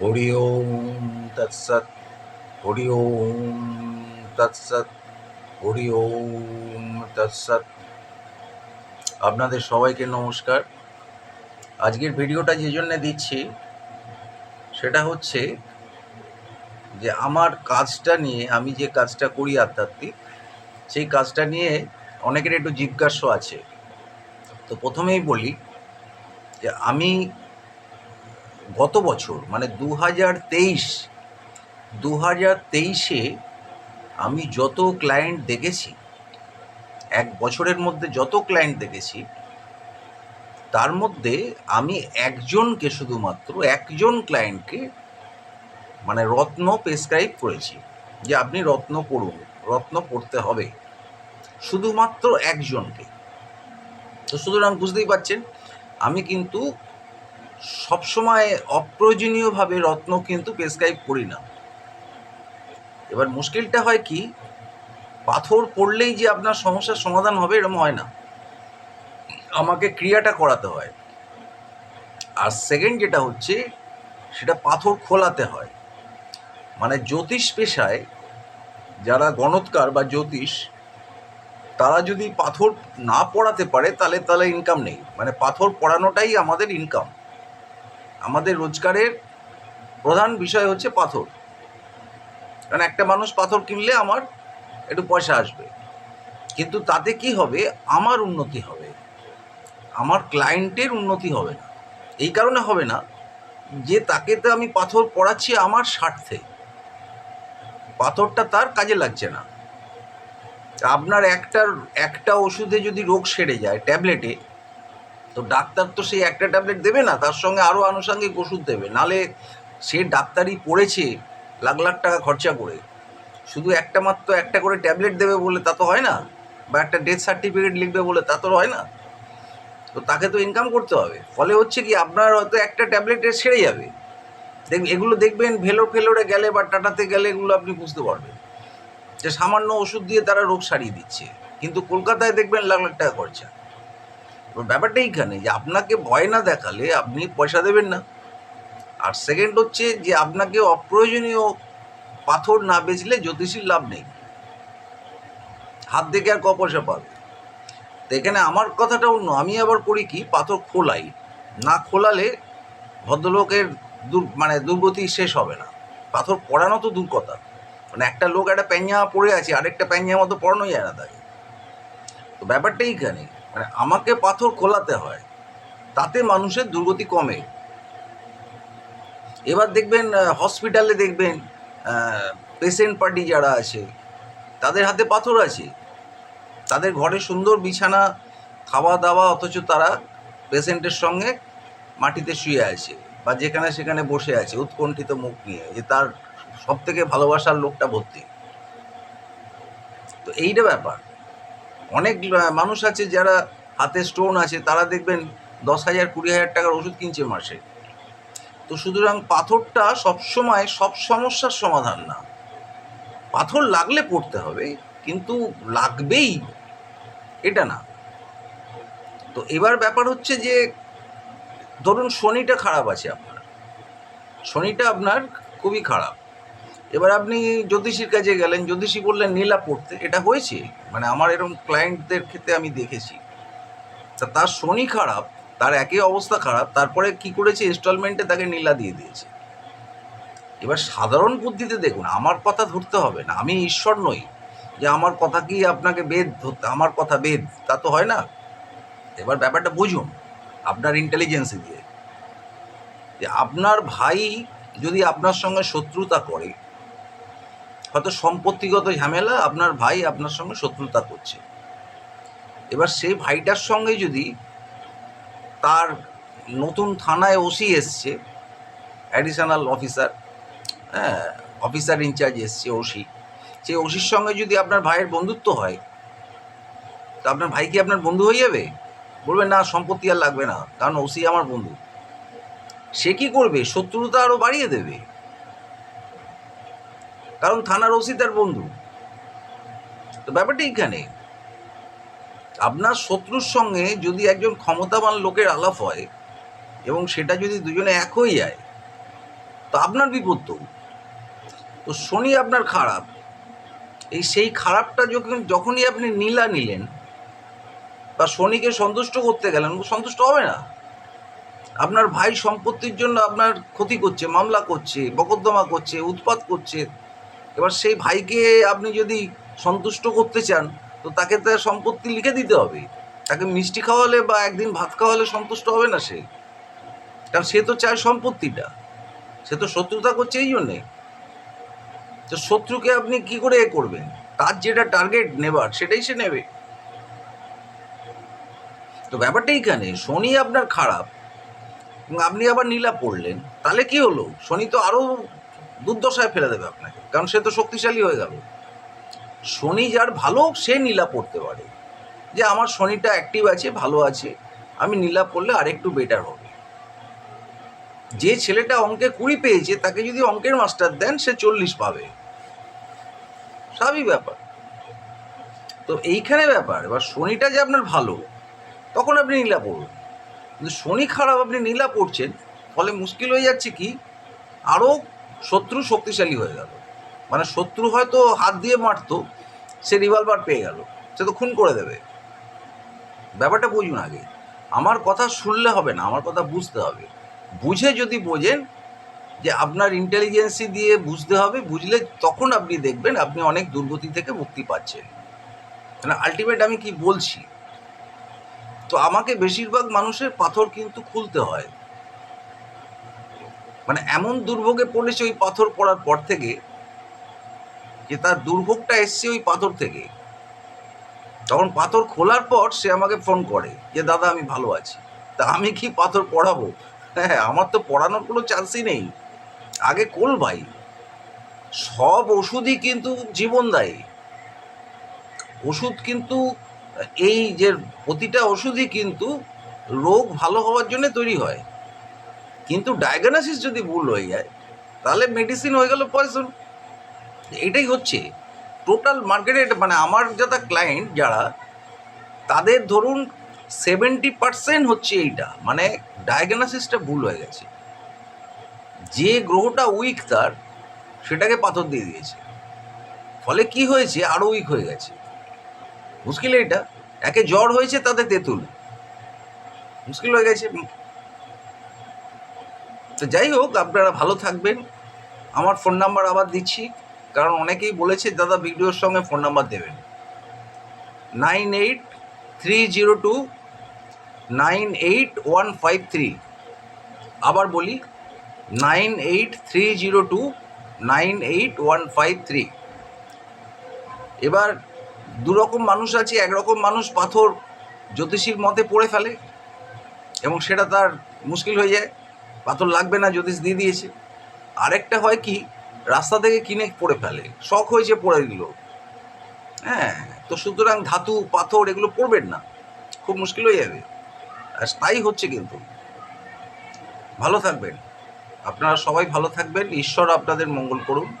হরি ওম তৎসৎ হরি ওম তৎসৎ হরি ওম তৎসৎ। আপনাদের সবাইকে নমস্কার। আজকের ভিডিওটা যে জন্য দিচ্ছি, সেটা হচ্ছে যে আমার কাজটা নিয়ে, আমি যে কাজটা করি আধ্যাত্মিক, সেই কাজটা নিয়ে অনেকের একটু জিজ্ঞাস্য আছে। তো প্রথমেই বলি যে আমি গত বছর মানে দু হাজার তেইশ দু হাজার তেইশে আমি যত ক্লায়েন্ট দেখেছি, এক বছরের মধ্যে যত ক্লায়েন্ট দেখেছি, তার মধ্যে আমি একজনকে শুধুমাত্র, একজন ক্লায়েন্টকে মানে রত্ন প্রেসক্রাইব করেছি। যে আপনি রত্ন পড়ুন, রত্ন পড়তে হবে। শুধুমাত্র একজনকে। তো সুতরাং বুঝতেই পারছেন, আমি কিন্তু সবসময় অপ্রয়োজনীয়ভাবে রত্ন কিন্তু প্রেসক্রাইব করি না। এবার মুশকিলটা হয় কি, পাথর পড়লেই যে আপনার সমস্যার সমাধান হবে এরকম হয় না। আমাকে ক্রিয়াটা করাতে হয়। আর সেকেন্ড যেটা হচ্ছে, সেটা পাথর খোলাতে হয়। মানে জ্যোতিষ পেশায় যারা গণৎকার বা জ্যোতিষ, তারা যদি পাথর না পড়াতে পারে, তাহলে তাহলে ইনকাম নেই। মানে পাথর পড়ানোটাই আমাদের ইনকাম আমাদের রোজগারের প্রধান বিষয় হচ্ছে পাথর। কারণ একটা মানুষ পাথর কিনলে আমার একটু পয়সা আসবে। কিন্তু তাতে কি হবে? আমার উন্নতি হবে। আমার ক্লায়েন্টের উন্নতি হবে না। এই কারণে হবে না যে তাকে তো আমি পাথর পড়াচ্ছি আমার স্বার্থে। পাথরটা তার কাজে লাগছে না। আপনার একটার, একটা ওষুধে যদি রোগ সেরে যায়, ট্যাবলেটে তো ডাক্তার তো সেই একটা ট্যাবলেট দেবে না, তার সঙ্গে আরও আনুষঙ্গিক ওষুধ দেবে। নালে সে ডাক্তারি পড়েছে লাখ লাখ টাকা খরচা করে। শুধু একটা মাত্র একটা করে ট্যাবলেট দেবে বলে তা তো হয় না, বা একটা ডেথ সার্টিফিকেট লিখবে বলে তা তো হয় না। তো তাকে তো ইনকাম করতে হবে। ফলে হচ্ছে কি, আপনার হয়তো একটা ট্যাবলেটে সেরে যাবে। দেখ, এগুলো দেখবেন ভেলো ফেলোরে গেলে বা টাটাতে গেলে এগুলো আপনি বুঝতে পারবেন। যে সামান্য ওষুধ দিয়ে তারা রোগ সারিয়ে দিচ্ছে। কিন্তু কলকাতায় দেখবেন লাখ লাখ টাকা খরচা। ব্যাপারটা এইখানে যে আপনাকে ভয় না দেখালে আপনি পয়সা দেবেন না। আর সেকেন্ড হচ্ছে যে আপনাকে অপ্রয়োজনীয় পাথর না বেচলে জ্যোতিষীর লাভ নেই। হাত দেখে আর ক পয়সা পাবে? তো এখানে আমার কথাটা অন্য, আমি আবার করি কি, পাথর খোলাই। না খোলালে ভদ্রলোকের দুর মানে দুর্গতি শেষ হবে না। পাথর পড়ানো তো দূর কথা। মানে একটা লোক একটা প্যাঞ্জামা পড়ে আছে, আরেকটা প্যাঞ্জামা তো পড়ানো যায় না তাকে। তো ব্যাপারটা এইখানে মানে আমাকে পাথর খোলাতে হয়, তাতে মানুষের দুর্গতি কমে। এবার দেখবেন হসপিটালে দেখবেন পেশেন্ট পার্টি যারা আছে, তাদের হাতে পাথর আছে। তাদের ঘরে সুন্দর বিছানা খাওয়া দাওয়া অথচ তারা পেশেন্টের সঙ্গে মাটিতে শুয়ে আছে বা যেখানে সেখানে বসে আছে, উৎকণ্ঠিত মুখ নিয়ে। যে তার সব থেকে ভালোবাসার লোকটা ভর্তি। তো এইটা ব্যাপার। অনেক মানুষ আছে যারা হাতে স্টোন আছে, তারা দেখবেন দশ হাজার, কুড়ি হাজার টাকার ওষুধ কিনছে মাসে। তো সুতরাং পাথরটা সবসময়, সব সমস্যার সমাধান না। পাথর লাগলে পড়তে হবে, কিন্তু লাগবেই, এটা না। তো এবার ব্যাপার হচ্ছে যে, ধরুন শনিটা খারাপ আছে আপনার। শনিটা আপনার খুবই খারাপ। এবার আপনি জ্যোতিষীর কাছে গেলেন, জ্যোতিষী বললেন, নীলা পড়তে। এটা হয়েছে? মানে আমার এরকম ক্লায়েন্টদের ক্ষেত্রে আমি দেখেছি। তা তার শনি খারাপ, তার একই অবস্থা খারাপ, তারপরে কি করেছে? ইনস্টলমেন্টে তাকে নীলা দিয়ে দিয়েছে। এবার সাধারণ বুদ্ধিতে দেখুন, আমার কথা ধরতে হবে না। আমি ঈশ্বর নই যে আমার কথা কি আপনাকে বেদ ধরতে, আমার কথা বেদ, তা তো হয় না। এবার ব্যাপারটা বুঝুন, আপনার ইন্টেলিজেন্সি দিয়ে। যে আপনার ভাই যদি আপনার সঙ্গে শত্রুতা করে হয়তো সম্পত্তিগত ঝামেলা আপনার ভাই আপনার সঙ্গে শত্রুতা করছে। এবার সেই ভাইটার সঙ্গে যদি তার নতুন থানায় ওসি এসছে অ্যাডিশনাল অফিসার হ্যাঁ অফিসার ইনচার্জ এসছে, ওসি সেই ওসির সঙ্গে যদি আপনার ভাইয়ের বন্ধুত্ব হয়, তো আপনার ভাই কি আপনার বন্ধু হয়ে যাবে? বলবে না, সম্পত্তি আর লাগবে না, কারণ ওসি আমার বন্ধু। সে কি করবে? শত্রুতা আরও বাড়িয়ে দেবে। কারণ থানার ওসি তার বন্ধু। তো ব্যাপারটা এইখানে আপনার শত্রুর সঙ্গে যদি একজন ক্ষমতাবান লোকের আলাপ হয় এবং সেটা যদি দুজনে এক হয়ে যায়, তো আপনার বিপদ তো তো শনি আপনার খারাপ। এই সেই খারাপটা যখন যখনই আপনি নীলা নিলেন বা শনিকে সন্তুষ্ট করতে গেলেন, সন্তুষ্ট হবে না। আপনার ভাই সম্পত্তির জন্য আপনার ক্ষতি করছে, মামলা করছে, বকদ্দমা করছে, উৎপাত করছে এবার সেই ভাইকে আপনি যদি সন্তুষ্ট করতে চান, তো তাকে তার সম্পত্তি লিখে দিতে হবে। তাকে মিষ্টি খাওয়ালে বা একদিন ভাত খাওয়ালে সন্তুষ্ট হবে না সে। কারণ সে তো চায় সম্পত্তিটা। সে তো শত্রুতা করছে এই জন্যে। তো শত্রুকে আপনি কি করে এ করবেন? তার যেটা টার্গেট নেবার, সেটাই সে নেবে। তো ব্যাপারটা এইখানে, শনি আপনার খারাপ। আপনি আবার নীলা পড়লেন, তাহলে কি হলো? শনি তো আরও দুর্দশায় ফেলে দেবে আপনাকে, কারণ সে তো শক্তিশালী হয়ে গেল শনি যার ভালো সে নীলা পড়তে পারে। যে আমার শনিটা অ্যাক্টিভ আছে, ভালো আছে, আমি নীলা পড়লে আরেকটু বেটার হবে। যে ছেলেটা অঙ্কে কুড়ি পেয়েছে, তাকে যদি অঙ্কের মাস্টার দেন, সে চল্লিশ পাবে। স্বাভাবিক ব্যাপার। তো এইখানে ব্যাপার, এবার শনিটা যে আপনার ভালো, তখন আপনি নীলা পড়ুন কিন্তু শনি খারাপ, আপনি নীলা পড়ছেন, ফলে মুশকিল হয়ে যাচ্ছে কি আরও শত্রু শক্তিশালী হয়ে গেল। মানে শত্রু হয়তো হাত দিয়ে মারতো, সে রিভলভার পেয়ে গেল, সে তো খুন করে দেবে। ব্যাপারটা বুঝুন আগে। আমার কথা শুনলে হবে না, আমার কথা বুঝতে হবে। বুঝে যদি বোঝেন যে আপনার ইন্টেলিজেন্সি দিয়ে বুঝতে হবে, বুঝলে তখন আপনি দেখবেন আপনি অনেক দুর্গতি থেকে মুক্তি পাচ্ছেন। মানে আলটিমেট আমি কি বলছি? তো আমাকে বেশিরভাগ মানুষের পাথর কিন্তু খুলতে হয়। মানে এমন দুর্ভোগে পড়েছে ওই পাথর পড়ার পর থেকে যে তার দুর্ভোগটা এসছে ওই পাথর থেকে। তখন পাথর খোলার পর সে আমাকে ফোন করে যে, দাদা, আমি ভালো আছি। তা আমি কি পাথর পড়াবো? হ্যাঁ আমার তো পড়ানোর কোনো চান্সই নেই। আগে কোল ভাই। সব ওষুধই কিন্তু জীবনদায়ী ওষুধ কিন্তু, এই যে প্রতিটা ওষুধই কিন্তু রোগ ভালো হওয়ার জন্য তৈরি হয়। কিন্তু ডায়াগনোসিস যদি ভুল হয়ে যায়, তাহলে মেডিসিন হয়ে গেল পয়সন এটাই হচ্ছে। টোটাল মার্কেটে মানে আমার যারা ক্লায়েন্ট যারা, তাদের ধরুন সেভেন্টি পার্সেন্ট হচ্ছে এইটা। মানে ডায়াগনোসিসটা ভুল হয়ে গেছে। যে গ্রহটা উইক তার, সেটাকে পাথর দিয়ে দিয়েছে। ফলে কি হয়েছে? আরও উইক হয়ে গেছে। মুশকিল এটা একে জ্বর হয়েছে, তাতে তেঁতুল। মুশকিল হয়ে গেছে। তো যাই হোক, আপনারা ভালো থাকবেন। আমার ফোন নাম্বার আবার দিচ্ছি, কারণ অনেকেই বলেছে, দাদা, ভিডিওর সঙ্গে ফোন নাম্বার দেবেন। Nine eight three zero two nine eight one five three. আবার বলি, nine eight three zero two nine eight one five three. এবার দুরকম মানুষ আছে, একরকম মানুষ পাথর জ্যোতিষীর মতে পড়ে ফেলে, এবং সেটা তার মুশকিল হয়ে যায়। পাথর লাগবে না, জ্যোতিষ দিয়ে দিয়েছে। আরেকটা হয় কি, রাস্তা থেকে কিনে পড়ে ফেলে। শখ হয়েছে পড়ে দিল। হ্যাঁ তো সুতরাং ধাতু, পাথর এগুলো পড়বেন না। খুব মুশকিল হয়ে যাবে। আর তাই হচ্ছে কিন্তু। ভালো থাকবেন। আপনারা সবাই ভালো থাকবেন। ঈশ্বর আপনাদের মঙ্গল করুন।